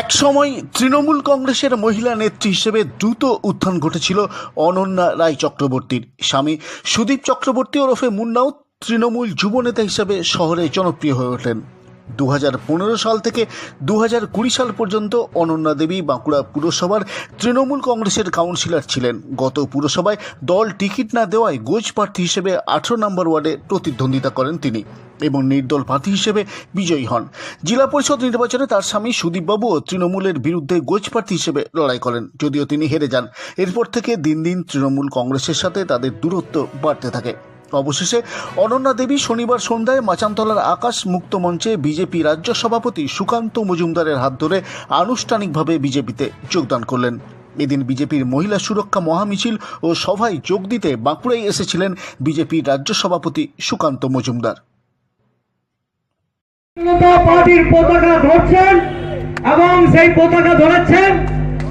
এক সময় তৃণমূল কংগ্রেসের মহিলা নেত্রী হিসেবে দ্রুত উত্থান ঘটেছিল অনন্যা রায় চক্রবর্তীর স্বামী। সুদীপ চক্রবর্তী ওরফে মুন্নাও তৃণমূল যুবনেতা হিসেবে শহরে জনপ্রিয় হয়ে ওঠেন। দু হাজার পনেরো সাল থেকে দু হাজার কুড়ি সাল পর্যন্ত অনন্যা দেবী বাঁকুড়া পুরসভার তৃণমূল কংগ্রেসের কাউন্সিলর ছিলেন। গত পুরসভায় দল টিকিট না দেওয়ায় গোজ প্রার্থী হিসেবে আঠারো নম্বর ওয়ার্ডে প্রতিদ্বন্দ্বিতা করেন তিনি এবং নির্দল প্রার্থী হিসেবে বিজয়ী হন। জেলা পরিষদ নির্বাচনে তার স্বামী সুদীপবাবুও তৃণমূলের বিরুদ্ধে গোজ প্রার্থী হিসেবে লড়াই করেন, যদিও তিনি হেরে যান। এরপর থেকে দিন দিন তৃণমূল কংগ্রেসের সাথে তাদের দূরত্ব বাড়তে থাকে। অবশেষে অনন্যা দেবী শনিবার সন্ধ্যায় মাচানতলার আকাশ মুক্ত মঞ্চে বিজেপি রাজ্য সভাপতি সুকান্ত মজুমদারের হাত ধরে আনুষ্ঠানিকভাবে বিজেপিতে যোগদান করলেন। এদিন বিজেপির মহিলা সুরক্ষা মহামিছিল ও সভায় যোগ দিতে বাঁকুড়ায় এসেছিলেন বিজেপির রাজ্য সভাপতি সুকান্ত মজুমদার। পতাকা ধরছেন এবং সেই পতাকা ধরাচ্ছেন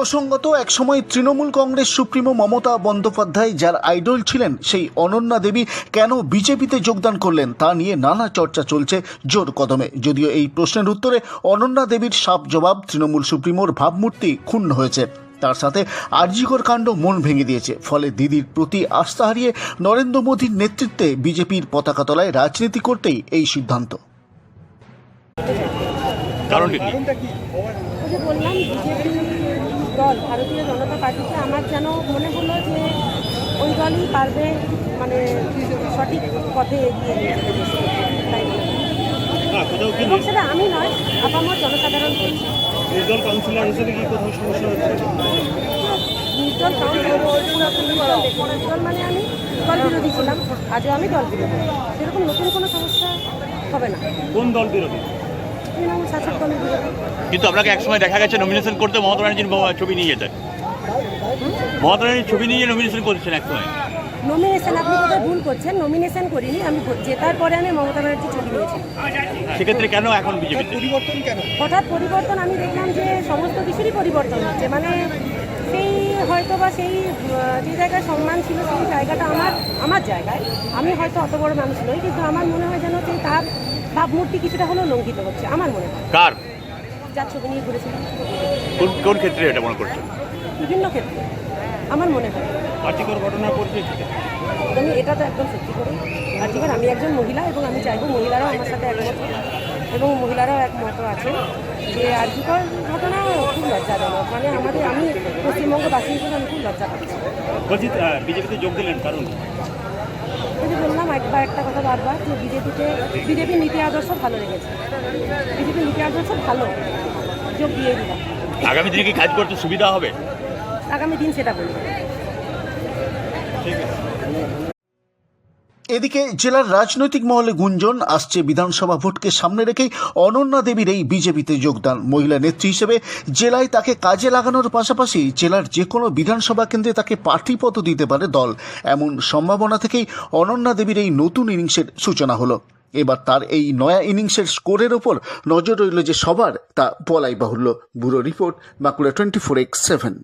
প্রসঙ্গত একসময় তৃণমূল কংগ্রেস সুপ্রিমো মমতা বন্দ্যোপাধ্যায় যার আইডল ছিলেন সেই অনন্যা দেবী কেন বিজেপিতে যোগদান করলেন তা নিয়ে নানা চর্চা চলছে জোর কদমে। যদিও এই প্রশ্নের উত্তরে অনন্যা দেবীর সাপ জবাব তৃণমূল সুপ্রিমোর ভাবমূর্তি ক্ষুণ্ণ হয়েছে। তার সাথে আরজিকর কাণ্ড মন ভেঙে দিয়েছে। ফলে দিদির প্রতি আস্থা হারিয়ে নরেন্দ্র মোদীর নেতৃত্বে বিজেপির পতাকা তলায় রাজনীতি করতেই এই সিদ্ধান্ত। কারণটা কি? বললাম বিজেপি দল ভারতীয় জনতা পার্টিতে আমার যেন মনে হলো যে ওই দলই পারবে মানে সঠিক পথে এগিয়ে নিয়ে যেতে তাই এবং সেটা আমি নয় আপামর জনসাধারণ বলছে। নির্দল কাউন্সিলর হিসেবে কি কোথাও সমস্যা হচ্ছে? নির্দল কাউন্সিলর নির্দল মানে আমি দল বিরোধী ছিলাম আজও আমি দল বিরোধী। সেরকম নতুন কোনো সমস্যা হবে না। কোন দল বিরোধী? তৃণমূল শাসক দলের কিন্তু আপনাকে একসময় দেখা গেছে নমিনেশন করতে মমতা ব্যানার্জির ছবি নিয়ে যেতে। মমতা ব্যানার্জির ছবি নিয়ে নমিনেশন করছেন একসময়। নমিনেশন আপনি কোথায় ভুল করছেন? নমিনেশন করিনি আমি জেতার পরে আমি মমতা ব্যানার্জির ছবি নিয়েছি। সেক্ষেত্রে কেন এখন বিজেপিতে? হঠাৎ পরিবর্তন আমি দেখলাম যে সমস্ত কিছুরই পরিবর্তন হচ্ছে। মানে সেই হয়তো বা সেই যে জায়গায় সম্মান ছিল সেই জায়গাটা আমার আমার জায়গায়। আমি হয়তো অত বড় মানুষ নই কিন্তু আমার মনে হয় যেন যে তার ভাবমূর্তি কিছুটা হলেও লঙ্ঘিত হচ্ছে আমার মনে হয়। কার? যার ছবি নিয়ে ঘুরেছিলাম কোন কোন ক্ষেত্রে এটা মনে করছেন? বিভিন্ন ক্ষেত্রে আমার মনে হয়। কার্যকর ঘটনা পরিপ্রেক্ষিতে আমি এটা তো একদম সত্যি করি। আর যেবার আমি একজন মহিলা এবং আমি চাইব মহিলারাও আমার সাথে একমত এবং মহিলারাও একমত আছে যে আর্যিকর ঘটনা খুব লজ্জাজনক। মানে আমাদের আমি পশ্চিমবঙ্গবাসী হিসেবে আমি খুব লজ্জা পাচ্ছি। বলছি বিজেপিতে যোগ দিলেন কারণ যে বললাম একবার একটা কথা বারবার যে বিজেপিতে বিজেপির নীতি আদর্শ ভালো লেগেছে বিজেপির নীতি আদর্শ ভালো। যোগ দিয়ে দিলাম। আগামী দিনে কি কাজ করতে সুবিধা হবে? আগামী দিন সেটা বলব। এদিকে জেলার রাজনৈতিক মহলে গুঞ্জন, আসছে বিধানসভা ভোটকে সামনে রেখেই অনন্যা দেবীর এই বিজেপিতে যোগদান। মহিলা নেত্রী হিসেবে জেলায় তাকে কাজে লাগানোর পাশাপাশি জেলার যে কোনো বিধানসভা কেন্দ্রে তাকে প্রার্থীপদ দিতে পারে দল। এমন সম্ভাবনা থেকেই অনন্যা দেবীর এই নতুন ইনিংসের সূচনা হলো। এবার তার এই নয়া ইনিংসের স্কোরের ওপর নজর রইল যে সবার, তা বলাই বাহুল্য। Bureau report Bankura twenty four x seven.